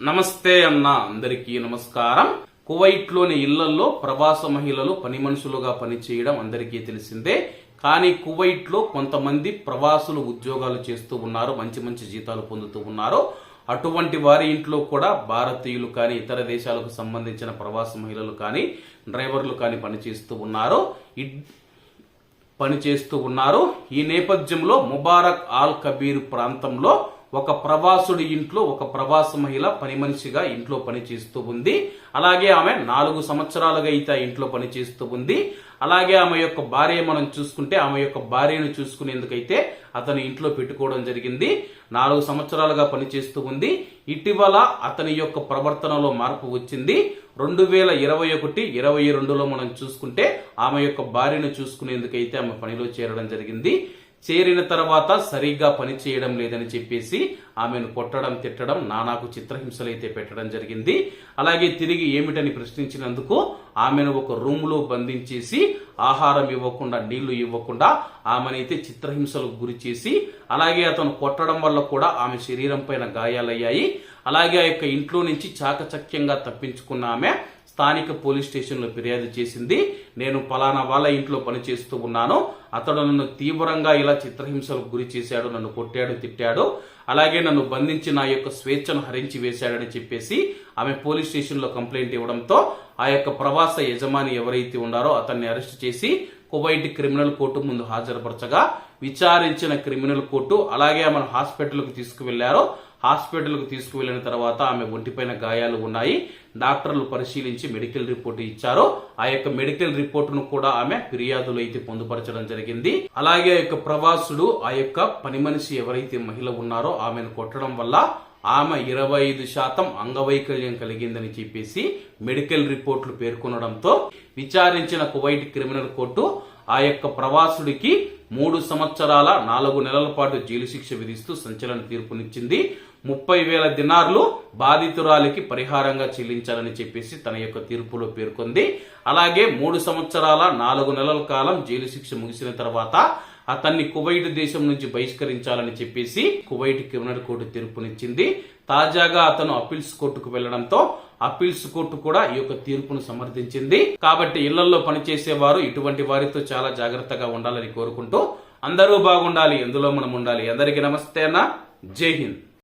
నమస్తే అన్న అందరికీ నమస్కారం. కువైట్లోని ఇళ్ళలో ప్రవాస మహిళలు పని మనుషులుగా పనిచేయడం అందరికీ తెలిసిందే. కానీ కువైట్లో కొంతమంది ప్రవాసులు ఉద్యోగాలు చేస్తూ ఉన్నారు మంచి మంచి జీతాలు పొందుతూ ఉన్నారు. అటువంటి వారి ఇంట్లో కూడా భారతీయులు కానీ ఇతర దేశాలకు సంబంధించిన ప్రవాస మహిళలు కానీ డ్రైవర్లు కానీ పనిచేస్తూ ఉన్నారు. పనిచేస్తూ ఉన్నారు. ఈ నేపథ్యంలో ముబారక్ ఆల్ కబీర్ ప్రాంతంలో ఒక ప్రవాసుడి ఇంట్లో ఒక ప్రవాస మహిళ పని మనిషిగా ఇంట్లో పనిచేస్తూ ఉంది. అలాగే ఆమె నాలుగు సంవత్సరాలుగా అయితే ఆ ఇంట్లో పనిచేస్తూ ఉంది. అలాగే ఆమె యొక్క భార్య మనం చూసుకుంటే ఆమె యొక్క భార్యను చూసుకునేందుకైతే అతను ఇంట్లో పెట్టుకోవడం జరిగింది. నాలుగు సంవత్సరాలుగా పనిచేస్తూ ఉంది. ఇటీవల అతని యొక్క ప్రవర్తనలో మార్పు వచ్చింది. రెండు వేల ఇరవై ఒకటి ఇరవై రెండులో మనం చూసుకుంటే ఆమె యొక్క భార్యను చూసుకునేందుకైతే ఆమె పనిలో చేరడం జరిగింది. చేరిన తర్వాత సరిగ్గా పని చేయడం లేదని చెప్పేసి ఆమెను కొట్టడం తిట్టడం నానాకు చిత్రహింసలైతే పెట్టడం జరిగింది. అలాగే తిరిగి ఏమిటని ప్రశ్నించినందుకు ఆమెను ఒక రూమ్లో బంధించేసి ఆహారం ఇవ్వకుండా నీళ్ళు ఇవ్వకుండా ఆమెనైతే చిత్రహింసలకు గురి చేసి అలాగే అతను కొట్టడం వల్ల కూడా ఆమె శరీరం పైన గాయాలయ్యాయి. అలాగే ఆ యొక్క ఇంట్లో నుంచి చాకచక్యంగా తప్పించుకున్న ఆమె స్థానిక పోలీస్ స్టేషన్లో ఫిర్యాదు చేసింది. నేను పలానా వాళ్ళ ఇంట్లో పనిచేస్తూ ఉన్నాను. అతడు నన్ను తీవ్రంగా ఇలా చిత్రహింసలకు గురి చేశాడు నన్ను కొట్టాడు తిట్టాడు. అలాగే నన్ను బంధించి నా యొక్క స్వేచ్ఛను హరించి వేశాడని చెప్పేసి ఆమె పోలీస్ స్టేషన్లో కంప్లైంట్ ఇవ్వడంతో ఆ యొక్క ప్రవాస యజమాని ఎవరైతే ఉన్నారో అతన్ని అరెస్ట్ చేసి కువైట్ క్రిమినల్ కోర్టు ముందు హాజరుపరచగా విచారించిన క్రిమినల్ కోర్టు అలాగే ఆమెను హాస్పిటల్కు తీసుకువెళ్ళారో హాస్పిటల్కు తీసుకువెళ్ళిన తర్వాత ఆమె ఒంటిపైన గాయాలు ఉన్నాయి. డాక్టర్లు పరిశీలించి మెడికల్ రిపోర్ట్ ఇచ్చారు. ఆ యొక్క మెడికల్ రిపోర్టును కూడా ఆమె ఫిర్యాదులు అయితే పొందుపరచడం జరిగింది. అలాగే ఆ యొక్క ప్రవాసుడు ఆ యొక్క పని మనిషి ఎవరైతే మహిళ ఉన్నారో ఆమెను కొట్టడం వల్ల ఆమె ఇరవై ఐదు శాతం అంగవైకల్యం కలిగిందని చెప్పేసి మెడికల్ రిపోర్ట్లు పేర్కొనడంతో విచారించిన కువైట్ క్రిమినల్ కోర్టు ఆ యొక్క ప్రవాసుడికి మూడు సంవత్సరాల నాలుగు నెలల పాటు జైలు శిక్ష విధిస్తూ సంచలన తీర్పునిచ్చింది. ముప్పై వేల దినార్లు బాధితురాలికి పరిహారంగా చెల్లించాలని చెప్పేసి తన యొక్క తీర్పులో పేర్కొంది. అలాగే మూడు సంవత్సరాల నాలుగు నెలల కాలం జైలు శిక్ష ముగిసిన తర్వాత అతన్ని కువైట్ దేశం నుంచి బహిష్కరించాలని చెప్పేసి కువైట్ క్రిమినల్ కోర్టు తీర్పునిచ్చింది. తాజాగా అతను అప్పీల్స్ కోర్టుకు వెళ్ళడంతో అప్పీల్స్ కోర్టు కూడా ఈ యొక్క తీర్పును సమర్థించింది. కాబట్టి ఇళ్ళలో పనిచేసేవారు ఇటువంటి వారితో చాలా జాగ్రత్తగా ఉండాలని కోరుకుంటూ అందరూ బాగుండాలి ఎందులో మనం ఉండాలి. అందరికీ నమస్తే అన్న. జై హింద్.